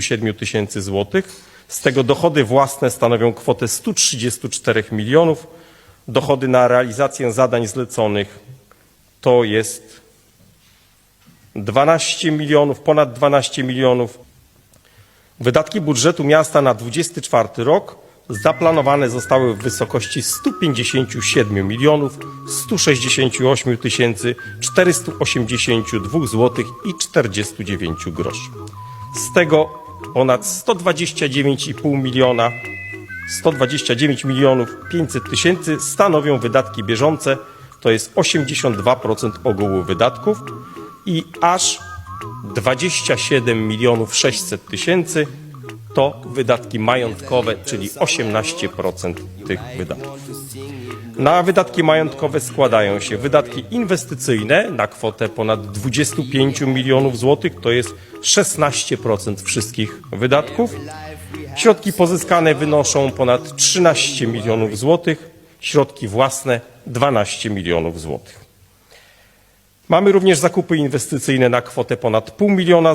7 tysięcy złotych. Z tego dochody własne stanowią kwotę 134 milionów. Dochody na realizację zadań zleconych to jest 12 milionów, ponad 12 milionów. Wydatki budżetu miasta na 24 rok zaplanowane zostały w wysokości 157 milionów 168 tysięcy 482 zł i 49 groszy. Z tego ponad 129,5 miliona. 129 milionów 500 tysięcy stanowią wydatki bieżące, to jest 82% ogółu wydatków i aż 27 milionów 600 tysięcy to wydatki majątkowe, czyli 18% tych wydatków. Na wydatki majątkowe składają się wydatki inwestycyjne na kwotę ponad 25 milionów złotych, to jest 16% wszystkich wydatków. Środki pozyskane wynoszą ponad 13 milionów złotych, środki własne 12 milionów złotych. Mamy również zakupy inwestycyjne na kwotę ponad pół miliona złotych.